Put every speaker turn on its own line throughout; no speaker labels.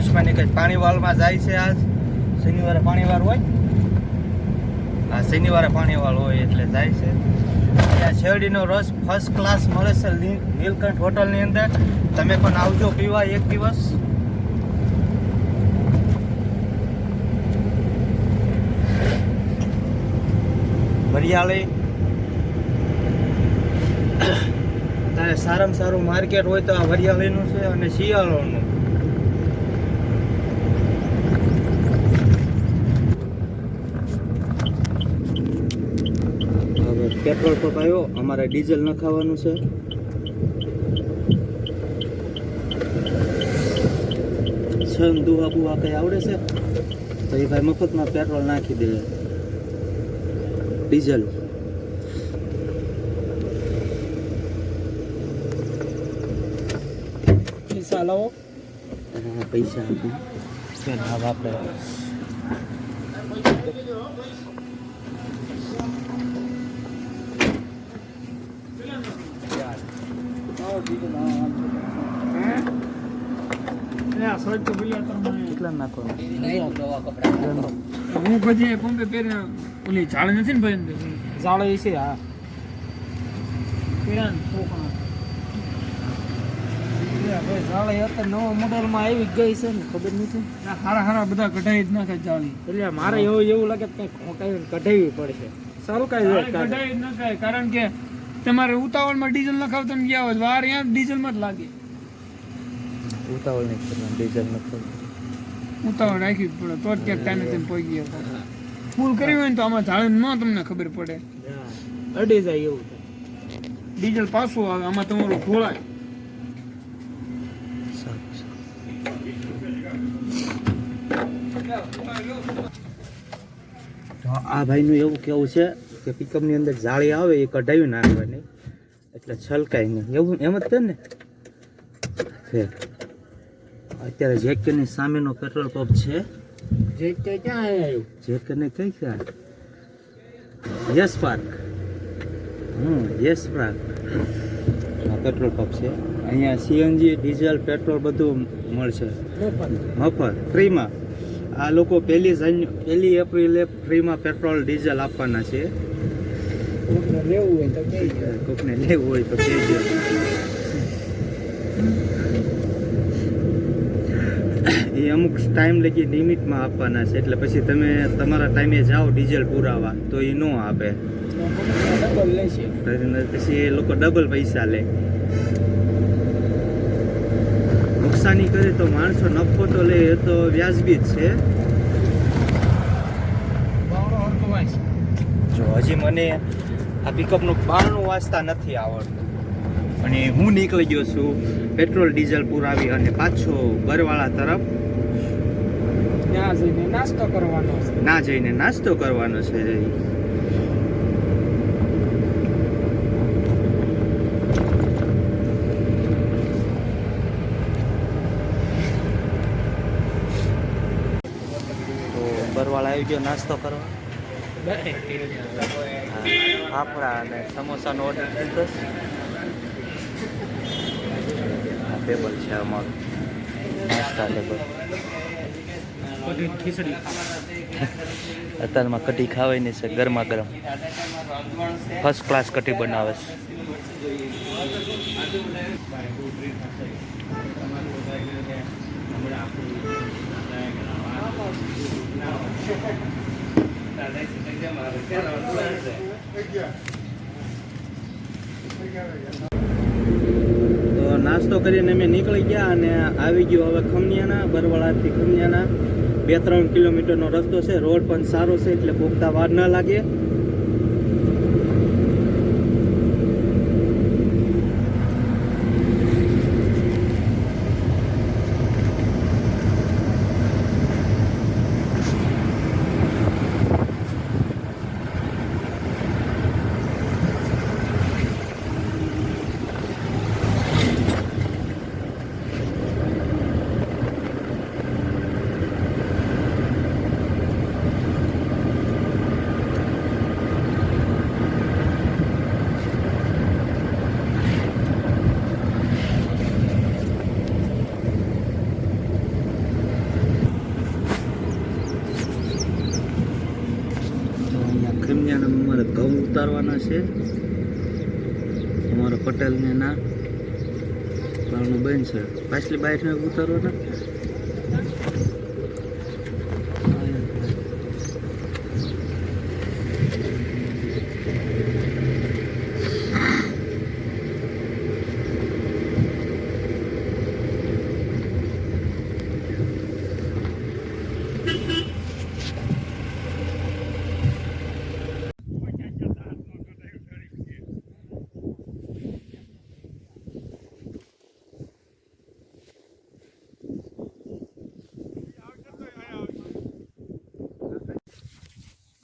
હર્ષભાઈની કંઈક પાણીવાલમાં જાય છે આજ. શનિવારે પાણીવાળ હોય? હા, શનિવારે પાણીવાળ હોય એટલે જાય છે. ત્યાં શેરડીનો રસ ફર્સ્ટ ક્લાસ મળે છે નીલકંઠ હોટલની અંદર. તમે પણ આવજો પીવા એક દિવસ. વરિયાળી. તારે સારામાં સારું માર્કેટ હોય તો આ વરિયાળીનું છે અને શિયાળોનું. પેટ્રોલ પંપ આવ્યો અમારે ડીઝલ નખાવાનું છે. છન દુવા બુહા કંઈ આવડે છે? તો એ ભાઈ મફતમાં પેટ્રોલ નાખી દે. ડીઝલ.
પૈસા લાવો.
પૈસા આપો. ચાલ આપણે કેટલા નાખો
હું પછી પંપે પહેરે ઓલી ગઈ છે ને ખબર નથી હારા હારા બધા કઢાઈ જ નાખે જાળી એટલે મારે એવું એવું લાગે કે કઢાવી પડશે સારું કાંઈ કઢાવી કારણ કે તમારે ઉતાવળમાં ડીઝલ નખાવ તમે ગયા હોય વાર અહીંયા ડીઝલમાં જ લાગે.
ઉતાવળ નહીં કરવાનું ડીઝલ નખાવ
ઉતાવળ રાખવી પડે તો જ ક્યાંક ટાઈમે તેમ પહોંચી ગયા ફૂલ કર્યું હોય ને તો આમાં ઝાડ ન તમને ખબર પડે. અડી જાય એવું ડીઝલ પાછું આવે આમાં તમારું
તો આ ભાઈનું એવું કેવું છે કે પિકઅપની અંદર જાળી આવે એ કઢાવી નાખવાની. એટલે છલકાય નહીં એવું એમ જ છે ને? છે. અત્યારે જેકેની સામેનો પેટ્રોલ પંપ છે.
જે કે ક્યાં આવ્યું?
જેકેને કઈ ક્યાં yes park. Hum yes park. Petrol pump છે. અહીંયા સીએનજી ડીઝલ પેટ્રોલ બધું મળશે. મફત ફ્રીમાં. આ લોકો પહેલી જાન્યુ પહેલી એપ્રિલે ફ્રીમાં પેટ્રોલ ડીઝલ આપવાના છે. કોકને લેવું હોય તો કહેજો એ અમુક ટાઈમ લગી લિમિટમાં આપવાના છે એટલે પછી તમે તમારા ટાઈમે જાઓ ડીઝલ પુરાવા તો એ ન આપે. પછી એ લોકો ડબલ પૈસા લે. નુકસાની કરે તો માણસો નફો તો લે એ તો વ્યાજબી જ છે. જો હજી મને આ પિકઅપનું બારણું વાંચતા નથી આવડતું. અને હું નીકળી ગયો છું પેટ્રોલ ડીઝલ પુરાવી અને પાછો બરવાળા તરફ.
ત્યાં જઈને નાસ્તો કરવાનો છે.
ના જઈને નાસ્તો કરવાનો છે તો બરવાળા આવી ગયો નાસ્તો કરવા? ફાફડા અને સમોસાનો ઓર્ડર દીધો. ટેબલ છે અમારું. નાસ્તા ટેબલ અત્યારમાં કઢી ખાવાની છે ગરમા ગરમ. ફર્સ્ટ ક્લાસ કઢી બનાવે છે. તો નાસ્તો કરીને અમે નીકળી ગયા અને આવી ગયો હવે ખમનિયાના બરવાળાથી ખમનિયાના બે ત્રણ કિલોમીટરનો રસ્તો છે, રોડ પણ સારો છે, એટલે ભૂખતા વાર ન લાગે. ઉતારવાના છે. અમારા પટેલને ના બારનું બેન છે. પાછલી બાઇકને ઉતારવાના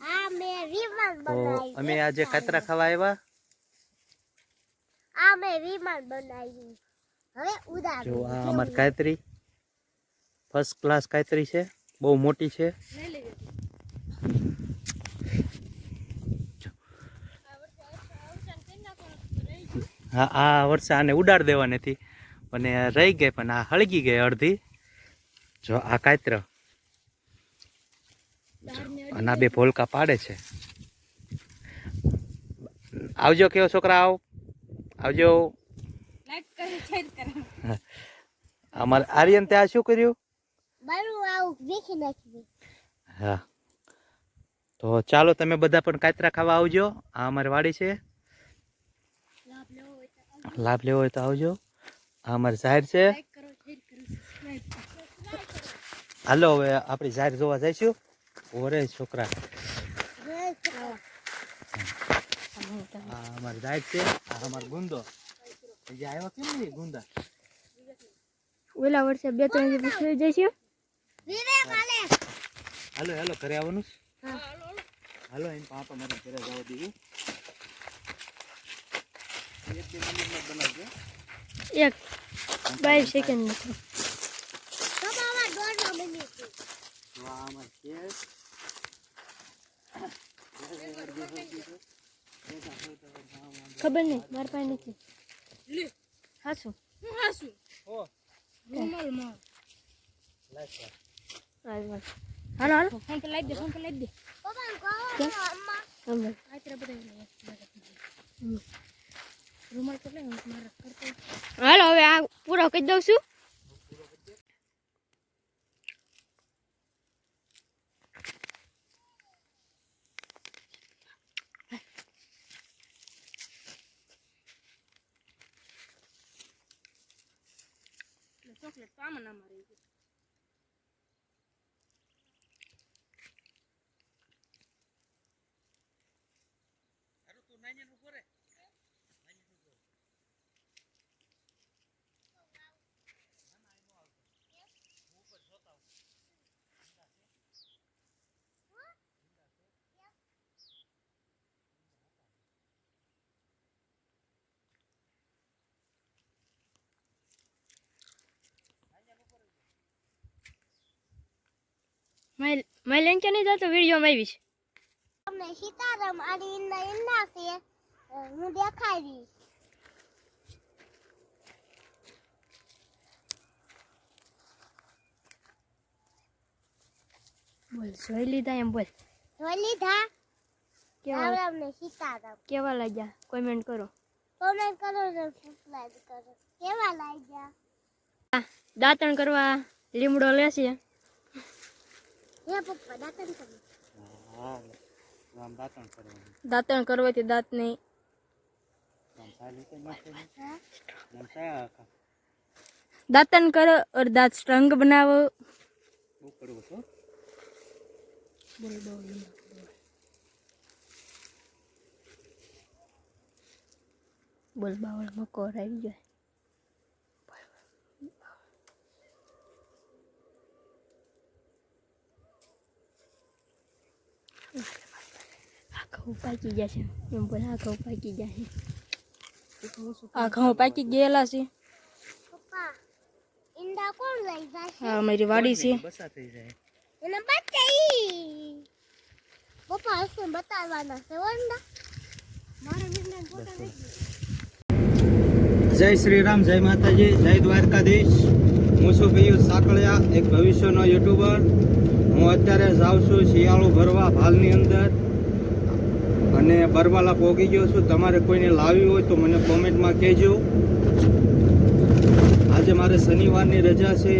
આ મેં વિમાન
તો અમે આજે કાતરા ખાવા આવ્યા.
આ મે વિમાન બનાવ્યું. હવે ઉડાડ.
જો આ અમાર કાતરી ફર્સ્ટ ક્લાસ કાતરી છે. બહુ મોટી છે. હા આ વર્ષે આને ઉડાડ દેવાની અને રહી ગઈ પણ આ હળગી ગઈ અડધી. જો આ કાતર અને આ બે ભોલકા પાડે છે. આવજો કેવો છોકરા આવ આવજો અમારે આર્યન ત્યાં શું કર્યું? હા. તો ચાલો તમે બધા પણ કાતરા ખાવા આવજો. આ અમારી વાડી છે. લાભ લેવો હોય તો આવજો. આ અમારી જાહેર છે. હાલો હવે આપણી જાહેર જોવા જઈશું. ઓરે છોકરા. આ અમારી છે આ અમારો ગુંદો હજી આવ્યો કેમ નહીં ગુંદા
ઓલા વર્ષે બે ત્રણ દિવસ જઈશું? વિવેક
હાલો હાલો ઘરે આવવાનું? હાલો એમ પાપા મારે ઘરે જવા દીધું એક બે મિનિટમાં બનાવજો.
એક બાવીસ સેકન્ડ દોઢ મિનિટ
તો આ અમારે છે
ખબર નહીં મારા પાસે નથી. હાસું
ઓ
રૂમાલમાં
લાઈટ
હાલો. હાલો ફોન પર લાવી દે ફોન પર લાવી દે. કેમ? રૂમાલ કેટલે મારા કરતો. હાલો હવે આ પૂરો કહી દઉં છું. ચોકલેટ તો આમાં ના મેં લેન કે નહીં જતો વિડીયોમાં આવીશ.
તમને સીતારામ આની ઈંડા ઈંડા છે. અ, હું દેખાવી
બોલ જોઈ લીધા એમ બોલ.
જોઈ લીધા?
કેવા
રામ સીતારામ.
કેવા લાગ્યા? કોમેન્ટ કરો.
કોમેન્ટ કરો સબસ્ક્રાઇબ કરો. કેવા લાગ્યા?
દાંતણ કરવા લીમડો લેશે
હે પપ્પા દાતન કરી
હા આમ દાંતણ
કરવાથી દાંત નહીં. દાંતણ કરો ઓર દાંત સ્ટ્રંગ બનાવો. બોલ બાવળ મકોર આવી જાય ઘઉં પાકી ગયા છે. એમ બોલ આ ઘઉં પાકી ગયા છે. આ ઘઉં પાકી ગયેલા છે.
પપ્પા ઈંડા કોણ લઈ જશે
આ વાડી છે.
જાય.
મારા
શ્રી રામ જય માતાજી જય દ્વારકાધીશ. હું છું પિયુષ સાકળિયા એક ભવિષ્યનો યુટ્યુબર. હું અત્યારે જાઉં છું શિયાળું ભરવા ભાલની અંદર. અને બરવાલા પોગી ગયો છું. તમારે કોઈને લાવી હોય તો મને કોમેન્ટમાં કહેજો. આજે મારે શનિવારની રજા છે.